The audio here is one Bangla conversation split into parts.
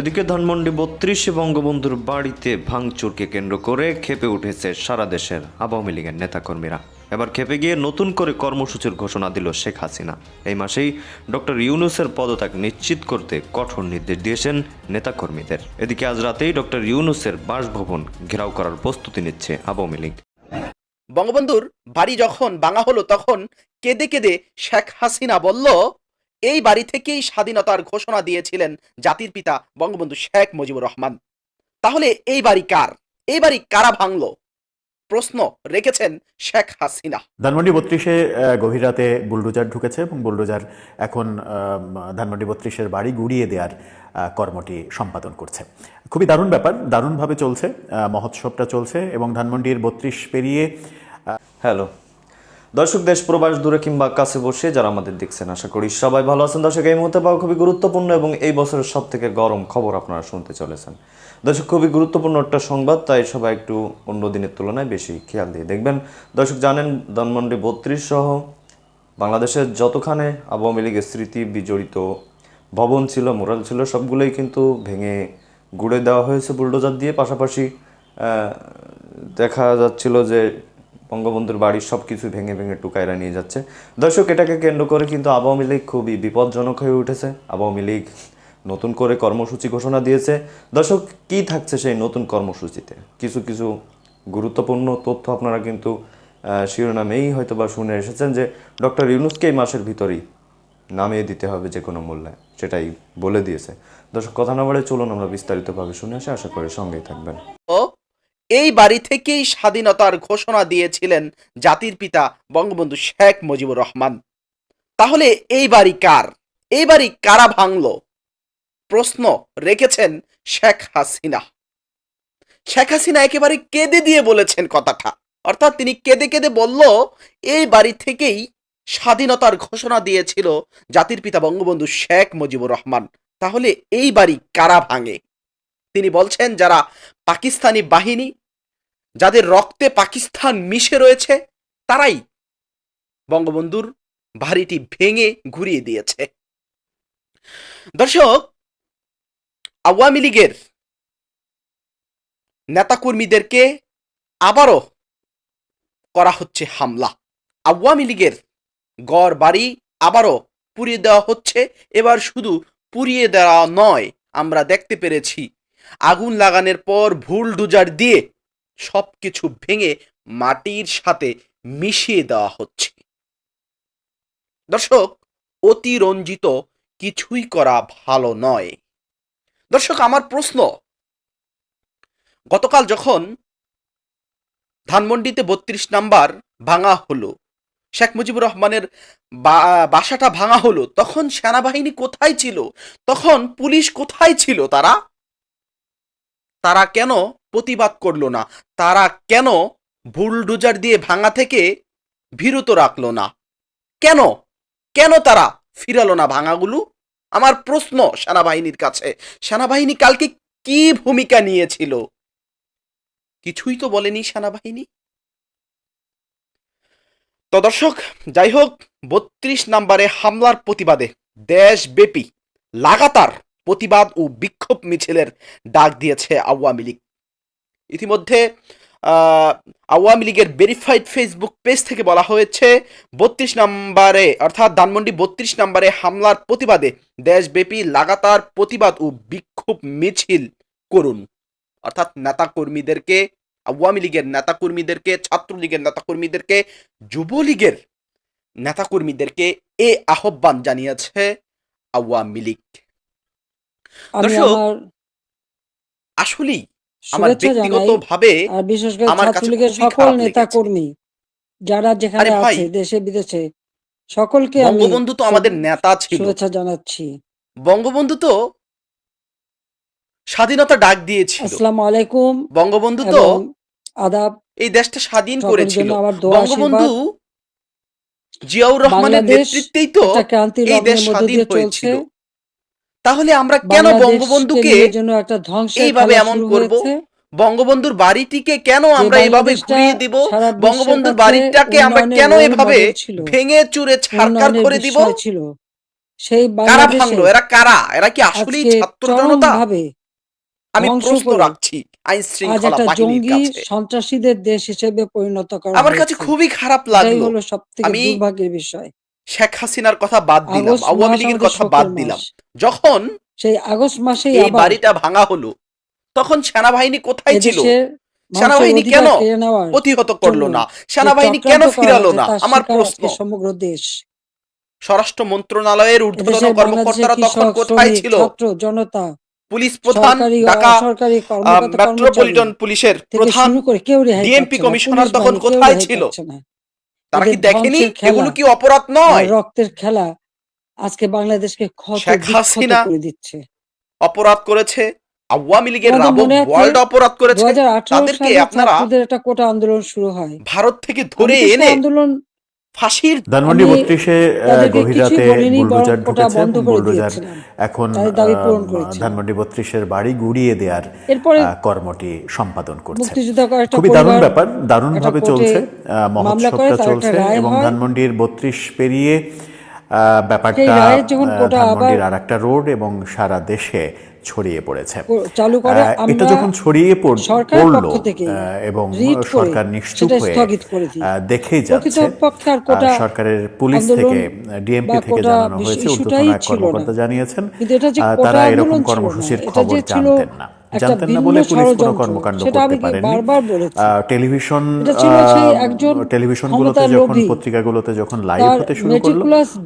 এদিকে ধানমন্ডি বত্রিশে বঙ্গবন্ধুর বাড়িতে ভাঙচুরকে কেন্দ্র করে খেপে উঠেছে সারা দেশের আওয়ামী লীগের নেতাকর্মীরা। এবার খেপে গিয়ে নতুন করে কর্মসূচির ঘোষণা দিল শেখ হাসিনা। এই মাসেই ডক্টর ইউনুসের পদত্যাগ নিশ্চিত করতে কঠোর নির্দেশ দিয়েছেন নেতাকর্মীদের। এদিকে আজ রাতেই ডক্টর ইউনুসের বাসভবন ঘেরাও করার প্রস্তুতি নিচ্ছে আওয়ামী লীগ। বঙ্গবন্ধুর বাড়ি যখন ভাঙা হলো তখন কেঁদে কেঁদে শেখ হাসিনা বলল এই বাড়ি থেকেই স্বাধীনতার ঘোষণা দিয়েছিলেন জাতির পিতা বঙ্গবন্ধু শেখ মুজিবুর রহমান। তাহলে এই বাড়ি কার? এই বাড়ি কারা ভাঙলো? প্রশ্ন রেখেছেন শেখ হাসিনা। ধানমন্ডি বত্রিশে গভীর রাতে বুলডোজার ঢুকেছে এবং বুলডোজার এখন ধানমন্ডি বত্রিশের বাড়ি গুড়িয়ে দেওয়ার কর্মটি সম্পাদন করছে। খুবই দারুণ ব্যাপার দারুণভাবে চলছে মহোৎসবটা চলছে এবং ধানমন্ডির বত্রিশ পেরিয়ে হ্যালো দর্শক, দেশ, প্রবাস দূরে কিংবা কাছে বসে যারা আমাদের দেখছেন, আশা করি সবাই ভালো আছেন। দর্শক, এই মুহূর্তে পাওয়া খুবই গুরুত্বপূর্ণ এবং এই বছরের সব থেকে গরম খবর আপনারা শুনতে চলেছেন। দর্শক, খুবই গুরুত্বপূর্ণ একটা সংবাদ, তাই সবাই একটু অন্য দিনের তুলনায় বেশি খেয়াল দিয়ে দেখবেন। দর্শক, জানেন ধানমন্ডি বত্রিশ সহ বাংলাদেশের যতখানে আওয়ামী লীগের স্মৃতি বিজড়িত ভবন ছিল মোরাল ছিল, সবগুলোই কিন্তু ভেঙে গুড়ে দেওয়া হয়েছে, বুলডোজার দিয়ে। পাশাপাশি দেখা যাচ্ছিল যে বঙ্গবন্ধুর বাড়ির সব কিছু ভেঙে ভেঙে টুকাইরা নিয়ে যাচ্ছে। দর্শক, এটাকে কেন্দ্র করে কিন্তু আওয়ামী লীগ খুবই বিপজ্জনক হয়ে উঠেছে। আওয়ামী লীগ নতুন করে কর্মসূচি ঘোষণা দিয়েছে। দর্শক, কি থাকছে সেই নতুন কর্মসূচিতে? কিছু কিছু গুরুত্বপূর্ণ তথ্য আপনারা কিন্তু শিরোনামেই হয়তো বা শুনে এসেছেন যে ডক্টর ইউনুসকে এই মাসের ভিতরেই নামিয়ে দিতে হবে যে কোনো মূল্যে, সেটাই বলে দিয়েছে। দর্শক, কথা না বলে চলুন, আমরা বিস্তারিতভাবে শুনে আসি। আশা করি সঙ্গেই থাকবেন। এই বাড়ি থেকেই স্বাধীনতার ঘোষণা দিয়েছিলেন জাতির পিতা বঙ্গবন্ধু শেখ মুজিবুর রহমান। তাহলে এই বাড়ি কার? এই বাড়ি কারা ভাঙলো? প্রশ্ন রেখেছেন শেখ হাসিনা। শেখ হাসিনা একেবারে কেঁদে দিয়ে বলেছেন কথাটা। অর্থাৎ তিনি কেঁদে কেঁদে বলল, এই বাড়ি থেকেই স্বাধীনতার ঘোষণা দিয়েছিল জাতির পিতা বঙ্গবন্ধু শেখ মুজিবুর রহমান। তাহলে এই বাড়ি কারা ভাঙে? তিনি বলছেন, যারা পাকিস্তানি বাহিনী যাদের রক্তে পাকিস্তান মিশে রয়েছে, তারাই বঙ্গবন্ধুর বাড়িটি ভেঙে ঘুরিয়ে দিয়েছে। দর্শক, আওয়ামী লীগের নেতাকর্মীদেরকে আবারও করা হচ্ছে হামলা। আওয়ামী লীগের গড় বাড়ি আবারও পুড়িয়ে দেওয়া হচ্ছে। এবার শুধু পুড়িয়ে দেওয়া নয়, আমরা দেখতে পেরেছি, আগুন লাগানোর পর ভুল ডুজার দিয়ে সবকিছু ভেঙে মাটির সাথে মিশিয়ে দেওয়া হচ্ছে। দর্শক, অতিরঞ্জিত কিছুই করা ভালো নয়। দর্শক, আমার প্রশ্ন, গতকাল যখন ধানমন্ডিতে বত্রিশ নাম্বার ভাঙা হলো, শেখ মুজিবুর রহমানের বাসাটা ভাঙা হলো, তখন সেনাবাহিনী কোথায় ছিল? তখন পুলিশ কোথায় ছিল তারা? তারা কেন প্রতিবাদ করল না। তারা কেন বুলডোজার দিয়ে ভাঙা থেকে বিরত রাখল না? কেন? কেন তারা ফিরালো না ভাঙাগুলো? আমার প্রশ্ন সেনাবাহিনীর কাছে। সেনাবাহিনী কালকে কি ভূমিকা নিয়েছিল? কিছুই তো বলেনি সেনাবাহিনী। তো দর্শক, যাই হোক, বত্রিশ নম্বরে হামলার প্রতিবাদে দেশব্যাপী লাগাতার প্রতিবাদ ও বিক্ষোভ মিছিলের ডাক দিয়েছে আওয়ামী লীগ। ইতিমধ্যে আহ, আওয়ামী লীগের ভেরিফাইড ফেসবুক পেজ থেকে বলা হয়েছে বত্রিশ নম্বরে অর্থাৎ ধানমন্ডি বত্রিশ নম্বরে হামলার প্রতিবাদে দেশব্যাপী লাগাতার প্রতিবাদ ও বিক্ষোভ মিছিল করুন। অর্থাৎ নেতাকর্মীদেরকে আওয়ামী লীগের নেতাকর্মীদেরকে ছাত্রলীগের নেতাকর্মীদেরকে যুবলীগের নেতাকর্মীদেরকে এ আহ্বান জানিয়েছে আওয়ামী লীগ। দর্শক, আসলেই আমার শুভেচ্ছা জানাই। ব্যক্তিগতভাবে আর বিশেষ করে আমার কাছে ছাত্রলীগের খুবই সকল খারাপ নেতা লেগেছে। কর্মী যারা যেখানে আরে ভাই, আছে দেশে বিদেশে সকলকে আমি বঙ্গবন্ধু তো আমাদের নেতা ছিল। শুভেচ্ছা জানাচ্ছি। বঙ্গবন্ধু তো স্বাধীনতা ডাক দিয়েছিল। আসসালামু আলাইকুম। বঙ্গবন্ধু তো এবং আদাব এই দেশটা স্বাধীন সকলের করেছিল। জন্য আমার দোয়া বঙ্গবন্ধু জিয়াউর রহমানের বাংলাদেশ নেতৃত্বেই তো একটা ক্রান্তির এই দেশ মধ্য স্বাধীন দিয়ে চলছে। হয়েছিল। তাহলে আমরা কেন বঙ্গবন্ধুকে এইভাবে এমন করব? বঙ্গবন্ধুর বাড়িটিকে কেন আমরা এভাবে ঘুরিয়ে দিব? বঙ্গবন্ধুর বাড়িটাকে আমরা কেন এভাবে ভেঙে চুরে ছাড়কার করে দিব? সেই কারা ভাঙলো? এরা কারা? এরা কি আসলেই ছাত্র জনতা? আমি প্রশ্ন রাখছি সন্ত্রাসীদের দেশ হিসেবে পরিণত করা আমার কাছে খুবই খারাপ লাগল। সব থেকে দুর্ভাগ্যের বিষয়। শেখ হাসিনার কথা বাদ দিলাম আওয়ামী লীগের কথা বাদ দিলাম। যখন সেই আগস্ট মাসে এই বাড়িটা ভাঙা হলো তখন সেনাবাহিনী কোথায় ছিল? সেনাবাহিনী কেন প্রতিহত করল না? সেনাবাহিনী কেন ফিরালো না? আমার প্রশ্ন। সমগ্র দেশ। স্বরাষ্ট্র মন্ত্রণালয়ের ঊর্ধ্বতন কর্মকর্তারা তখন কোথায় ছিল? জনতা পুলিশ প্রধান ঢাকা মেট্রোপলিটন পুলিশের প্রধান ডিএমপি কমিশনার তখন কোথায় ছিল? তারা কি দেখেনি? এগুলো কি অপরাধ নয়? রক্তের খেলা আজকে বাংলাদেশকে শেখ করে দিচ্ছে। অপরাধ করেছে আওয়ামী লীগের ওয়ার্ল্ড অপরাধ করেছে। তাদেরকে আপনারা একটা কোটা আন্দোলন শুরু হয়। ভারত থেকে ধরে এনে আন্দোলন ফাঁসির ধানমন্ডি বত্রিশে বুলডোজার ঢুকেছে বুলডোজার এখন ধানমন্ডি বত্রিশের বাড়ি গুড়িয়ে দেওয়ার কর্মটি সম্পাদন করছে। খুবই দারুণ ব্যাপার দারুণ ভাবে চলছে মহোৎসবটা চলছে এবং ধানমন্ডির বত্রিশ পেরিয়ে ব্যাপারটা ধানমন্ডির আর একটা রোড এবং সারা দেশে ছড়িয়ে পড়েছে। এটা যখন ছড়িয়ে পড়ল এবং সরকার নিশ্চুপ হয়ে দেখেই যাচ্ছে সরকারের পুলিশ থেকে ডিএমপি থেকে জানানো হয়েছে ঊর্ধ্বতন কর্মকর্তা জানিয়েছেন তারা এরকম কর্মসূচির খবর জানতেন না। জানতেন না বলে পুলিশ কোনো কর্মকাণ্ড করতে পারেনি। টেলিভিশন টেলিভিশনগুলোতে যখন পত্রিকাগুলোতে যখন লাইভ হতে শুরু করল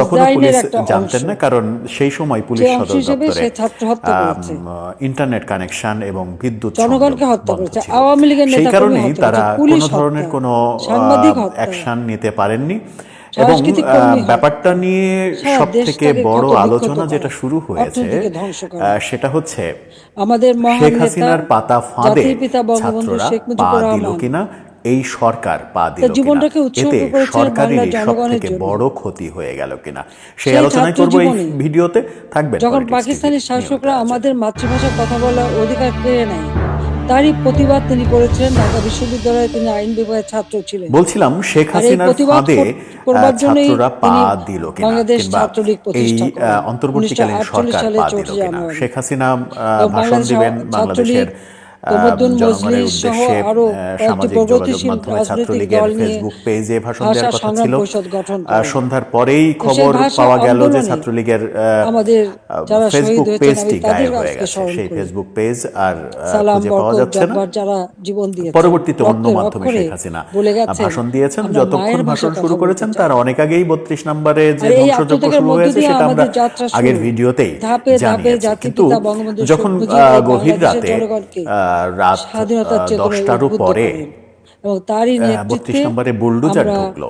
তখন পুলিশ জানতেন না কারণ সেই সময় পুলিশ সদর দপ্তরে ইন্টারনেট কানেকশন এবং বিদ্যুৎ সেই কারণেই তারা কোনো ধরনের কোনো অ্যাকশন নিতে পারেননি। এবং ব্যাপারটা নিয়ে সব থেকে বড় আলোচনা যেটা শুরু হয়েছে সেটা হচ্ছে আমাদের শেখ হাসিনার পাতা ফাঁদে ছাত্ররা পা দিল কিনা এই সরকার পা দিল এতে সরকারের সব থেকে বড় ক্ষতি হয়ে গেল কিনা। সেই আলোচনায় করব এই ভিডিওতে থাকবে যখন পাকিস্তানি শাসকরা আচ্ছা। আমাদের মাতৃভাষায় কথা বলার অধিকার কেড়ে নেয় তারই প্রতিবাদ তিনি করেছিলেন ঢাকা বিশ্ববিদ্যালয়ে তিনি আইন বিভাগের ছাত্র ছিলেন। বলছিলাম শেখ হাসিনার ফাঁদে ছাত্ররা পা দিল বাংলাদেশ ছাত্রলীগ প্রতিষ্ঠা অন্তর্বর্তীকালীন সরকার পা দিল শেখ হাসিনা ভাষণ দিবেন বাংলাদেশের উদ্দেশ্যে সামাজিক যোগাযোগ মাধ্যমে ছাত্রলীগের ফেসবুক পেজে ভাষণ দেওয়ার কথা ছিল। সন্ধ্যার পরেই খবর পাওয়া গেল যে ছাত্রলীগের ফেসবুক পেজটি হয়ে গেছে। সেই ফেসবুক পেজ আর খুঁজে পাওয়া যাচ্ছে না। পরবর্তীতে অন্য মাধ্যমে শেখ হাসিনা ভাষণ দিয়েছেন। যতক্ষণ ভাষণ শুরু করেছেন তার অনেক আগেই বত্রিশ নম্বরে যে ধ্বংসযজ্ঞ শুরু হয়েছে সেটা আমরা আগের ভিডিওতেই জানিয়েছি। কিন্তু যখন গভীর রাতে রাত দশটারও পরে এবং তারই বত্রিশ নম্বরে বুলডোজার ঢুকলো।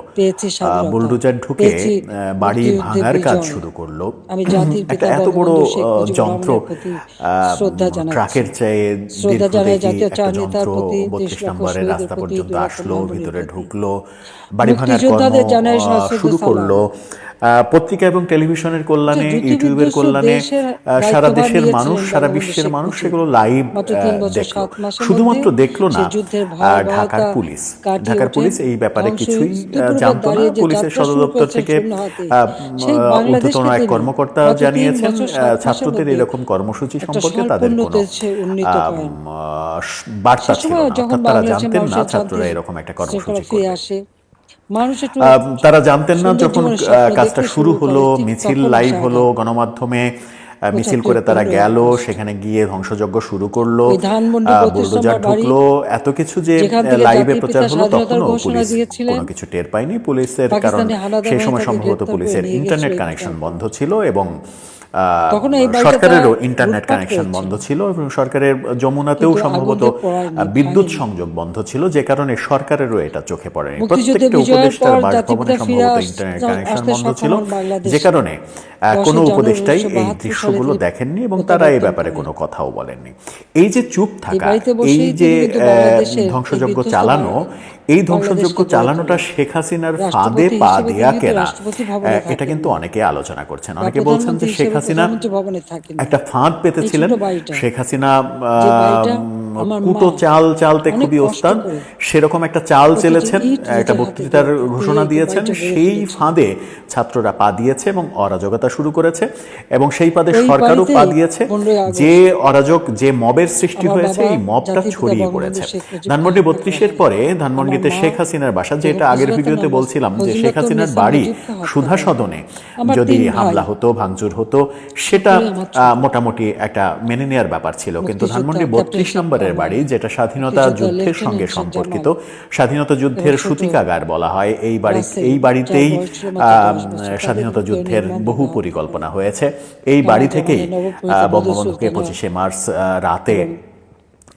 বুলডোজার ঢুকে বাড়ি ভাঙার কাজ শুরু করল। একটা এত বড় যন্ত্র ট্রাকের চেয়ে যন্ত্র বত্রিশ নম্বরের রাস্তা পর্যন্ত আসলো ভিতরে ঢুকলো। বাড়ি ভাঙার কর্ম শুরু করল। পত্রিকা এবং টেলিভিশনের কল্যাণে ইউটিউবের কল্যাণে সারা দেশের মানুষ সারা বিশ্বের মানুষ সেগুলো লাইভ দেখল। শুধুমাত্র দেখল না ঢাকার পুলিশ। ঢাকার পুলিশ এই ব্যাপারে কিছুই জানতো না। পুলিশের সদর দপ্তর থেকে ঊর্ধ্বতন এক কর্মকর্তা জানিয়েছেন ছাত্রদের এরকম কর্মসূচি সম্পর্কে তাদের কোনো বার্তা ছিল না। তারা জানতেন না ছাত্ররা এরকম একটা কর্মসূচি করবে। তারা জানতেন না যখন কাজটা শুরু হলো মিছিল লাইভ হলো গণমাধ্যমে মিছিল করে তারা গেল সেখানে গিয়ে ধ্বংসযজ্ঞ শুরু করল বুলডোজার ঢুকলো এত কিছু যে লাইভে প্রচার হলো তখন পুলিশ কোনো কিছু টের পায়নি পুলিশের কারণ সেই সময় সম্ভবত পুলিশের ইন্টারনেট কানেকশন বন্ধ ছিল এবং সরকারেরও ইন্টারনেট কানেকশন বন্ধ ছিল এবং সরকারের যমুনাতেও সম্ভবত বিদ্যুৎ সংযোগ বন্ধ ছিল যে কারণে সরকারেরও এটা চোখে পড়েনি। প্রত্যেকটা উপদেষ্টার বাসভবনে সম্ভবত ইন্টারনেট কানেকশন বন্ধ ছিল যে কারণে কোনো উপদেষ্টাই এই দৃশ্যগুলো দেখেননি এবং তারা এই ব্যাপারে কোনো কথাও বলেননি। এই যে চুপ থাকা এই যে ধ্বংসযজ্ঞ চালানো এই ধ্বংসযজ্ঞ চালানোটা শেখ হাসিনার ফাঁদে পা দেয়া কেনা। এটা কিন্তু অনেকে আলোচনা করছেন। অনেকে বলছেন যে শেখ যে পেতেছিলেন। শেখ আমার কুটো চাল চালতে খুবই ওস্তাদ। সেরকম একটা চাল চেলেছেন একটা বক্তৃতার ঘোষণা দিয়েছেন। সেই ফাঁদে ছাত্ররা পা দিয়েছে এবং অরাজকতা শুরু করেছে এবং সেই ওই সরকারও পা দিয়েছে। যে অরাজক যে মবের সৃষ্টি হয়েছে এই মবটা ছড়িয়ে পড়েছে। ধানমন্ডি বত্রিশের পরে ধানমন্ডিতে শেখ হাসিনার বাসা যেটা আগের ভিডিওতে বলছিলাম যে শেখ হাসিনার বাড়ি সুধা সদনে যদি হামলা হতো ভাঙচুর হতো সেটা মোটামুটি একটা মেনে নেওয়ার ব্যাপার ছিল। কিন্তু ধানমন্ডি বত্রিশ শেখ কামাল, বাড়ি যেটা স্বাধীনতা যুদ্ধের সঙ্গে সম্পর্কিত। স্বাধীনতা যুদ্ধের সূতিকাগার বলা হয়। এই বাড়ি এই বাড়িতেই স্বাধীনতা যুদ্ধের বহু পরিকল্পনা হয়েছে। এই বাড়ি থেকেই বঙ্গবন্ধুকে পঁচিশে মার্চ রাতে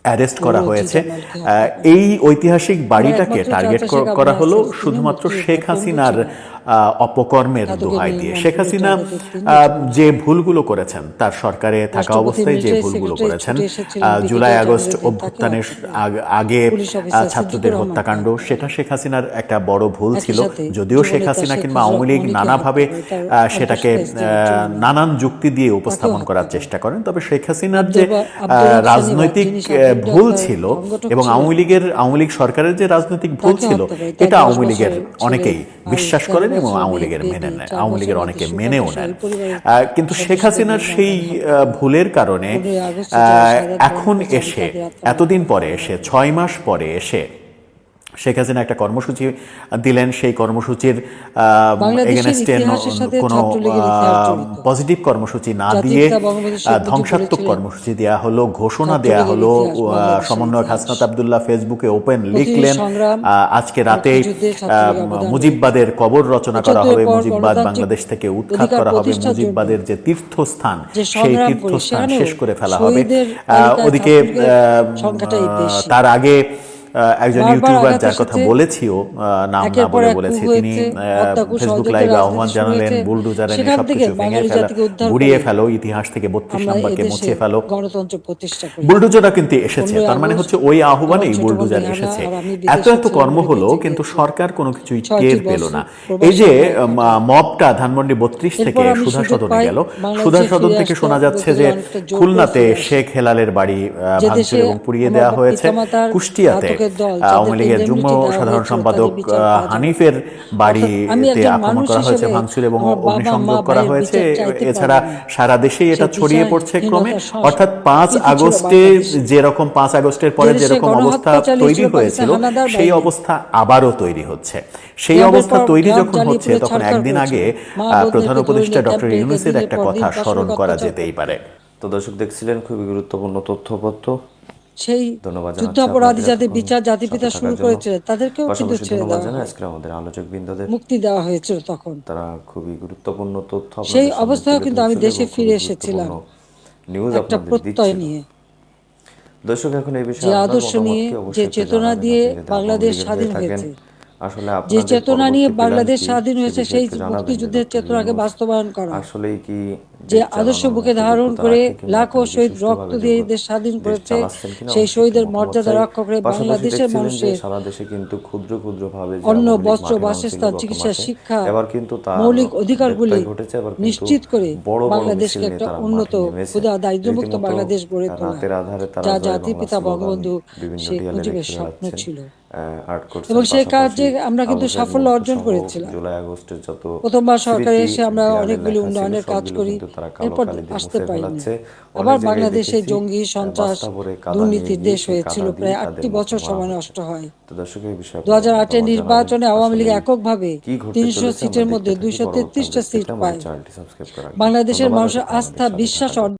অ্যারেস্ট করা হয়েছে। এই ঐতিহাসিক বাড়িটাকে টার্গেট করা হলো শুধুমাত্র শেখ হাসিনার অপকর্মের দোহাই দিয়ে। শেখ হাসিনা যে ভুলগুলো করেছেন তার সরকারে থাকা অবস্থায় যে ভুলগুলো করেছেন জুলাই আগস্ট অভ্যুত্থানের আগে ছাত্রদের হত্যাকাণ্ড সেটা শেখ হাসিনার একটা বড় ভুল ছিল। যদিও শেখ হাসিনা কিংবা আওয়ামী লীগ নানাভাবে সেটাকে আহ, নানান যুক্তি দিয়ে উপস্থাপন করার চেষ্টা করেন। তবে শেখ হাসিনার যে আহ, রাজনৈতিক ভুল ছিল এবং আওয়ামী লীগের আওয়ামী লীগ সরকারের যে রাজনৈতিক ভুল ছিল এটা আওয়ামী লীগের অনেকেই বিশ্বাস চার করেন এবং আওয়ামী লীগের মেনে নেয় আওয়ামী লীগের অনেকে মেনেও নেন। আহ, কিন্তু শেখ হাসিনার সেই ভুলের কারণে আহ, এখন এসে এতদিন পরে এসে ছয় মাস পরে এসে শেখ হাসিনা একটা কর্মসূচি দিলেন। সেই কর্মসূচির এগেনস্টে কোনো। পজিটিভ কর্মসূচি না দিয়ে ধ্বংসাত্মক কর্মসূচি দেওয়া হলো ঘোষণা দেওয়া হলো সমন্বয়ক হাসনাত আবদুল্লাহ ফেসবুকে ওপেন লিখলেন আহ, আজকে রাতে মুজিববাদের কবর রচনা করা হবে। মুজিববাদ বাংলাদেশ থেকে উৎখাত করা হবে। মুজিববাদের যে তীর্থস্থান সেই তীর্থস্থান শেষ করে ফেলা হবে। আহ, ওদিকে তার আগে একজন ইউটিউবার যার কথা বলেছিও নাম না বলে বলেছি তিনি ফেসবুক লাইভে আহ্বান জানালেন হয়েছে। বুলডোজার এনে সবকিছু ভেঙে ফেলা করে ফেলো ইতিহাস থেকে বত্রিশ নম্বরকে মুছে ফেলো। গণতন্ত্র প্রতিষ্ঠা কিন্তু এসেছে তার মানে হচ্ছে ওই আহ্বানেই বুলডোজার এসেছে। এত এত কর্ম হলো কিন্তু সরকার কোনো কিছুই টের পেল না। এই যে মবটা ধানমন্ডি বত্রিশ থেকে সুধা সদনে গেল। সুধা সদন থেকে শোনা যাচ্ছে যে খুলনাতে শেখ হেলালের বাড়ি ভাঙচুর এবং পুড়িয়ে দেওয়া হয়েছে। কুষ্টিয়াতে আওয়ামী লীগের যুগ্ম সাধারণ সম্পাদক। হানিফের বাড়িতে আক্রমণ করা হয়েছে ভাঙচুর এবং অগ্নিসংযোগ করা হয়েছে। এছাড়া সারা দেশেই এটা ছড়িয়ে পড়ছে ক্রমে। অর্থাৎ পাঁচ আগস্টে যেরকম পাঁচ আগস্টের পরে যেরকম অবস্থা তৈরি হয়েছিল সেই অবস্থা আবারও তৈরি হচ্ছে। সেই অবস্থা তৈরি যখন হচ্ছে তখন একদিন আগে আহ, প্রধান উপদেষ্টা ডক্টর ইউনুসের একটা কথা স্মরণ করা যেতেই পারে। তো দর্শক দেখছিলেন খুবই গুরুত্বপূর্ণ তথ্যপত্র। সেই যুদ্ধাপরাধী যাদের বিচার জাতিপিতা শুরু। করেছিলেন তাদেরকেও কিন্তু ছেড়ে দেওয়া আজকে আমাদের আলোচক বৃন্দদের মুক্তি দেওয়া হয়েছিল তখন তারা খুবই গুরুত্বপূর্ণ তথ্য সেই তুলে কিন্তু আমি দেশে ফিরে এসেছিলাম। নিউজ একটা প্রত্যয় নিয়ে দর্শক এখন এই বিষয়ে আদর্শ নিয়ে, যে চেতনা দিয়ে বাংলাদেশ স্বাধীন হয়েছে। আসলে যে চেতনা নিয়ে বাংলাদেশ স্বাধীন হয়েছে সেই মুক্তিযুদ্ধের চেতনাকে বাস্তবায়ন করা আসলেই কি যে আদর্শ বুকে ধারণ করে লাখো শহীদ রক্ত দিয়ে দেশ স্বাধীন করেছে সেই শহীদের মর্যাদা রক্ষা করে বাংলাদেশের মানুষের সারা দেশে কিন্তু ক্ষুদ্র ক্ষুদ্র ভাবে যে অন্ন, বস্ত্র, বাসস্থান, চিকিৎসা, শিক্ষা, এবার কিন্তু তার মৌলিক অধিকারগুলি নিশ্চিত করে বাংলাদেশকে একটা উন্নত। ক্ষুধা, দারিদ্র্যমুক্ত বাংলাদেশ গড়ে তোলা। যা জাতির পিতা বঙ্গবন্ধু শেখ মুজিবের স্বপ্ন ছিল। এবং সেই কাজে আমরা কিন্তু সাফল্য অর্জন করেছিলাম। জুলাই আগস্টের যত প্রথমবার সরকারে এসে আমরা অনেকগুলি উন্নয়নের কাজ করি তারা কালো মুছে ফেলাচ্ছে। আবার বাংলাদেশে জঙ্গি সন্ত্রাস দুর্নীতির দেশ হয়েছিল প্রায় আটটি বছর সময় নষ্ট হয়। দু হাজার আটের নির্বাচনে আওয়ামী লীগ এককভাবে তিনশো সিটের মধ্যে দুইশো তেত্রিশটা সিট পায়। বাংলাদেশের মানুষের আস্থা বিশ্বাস।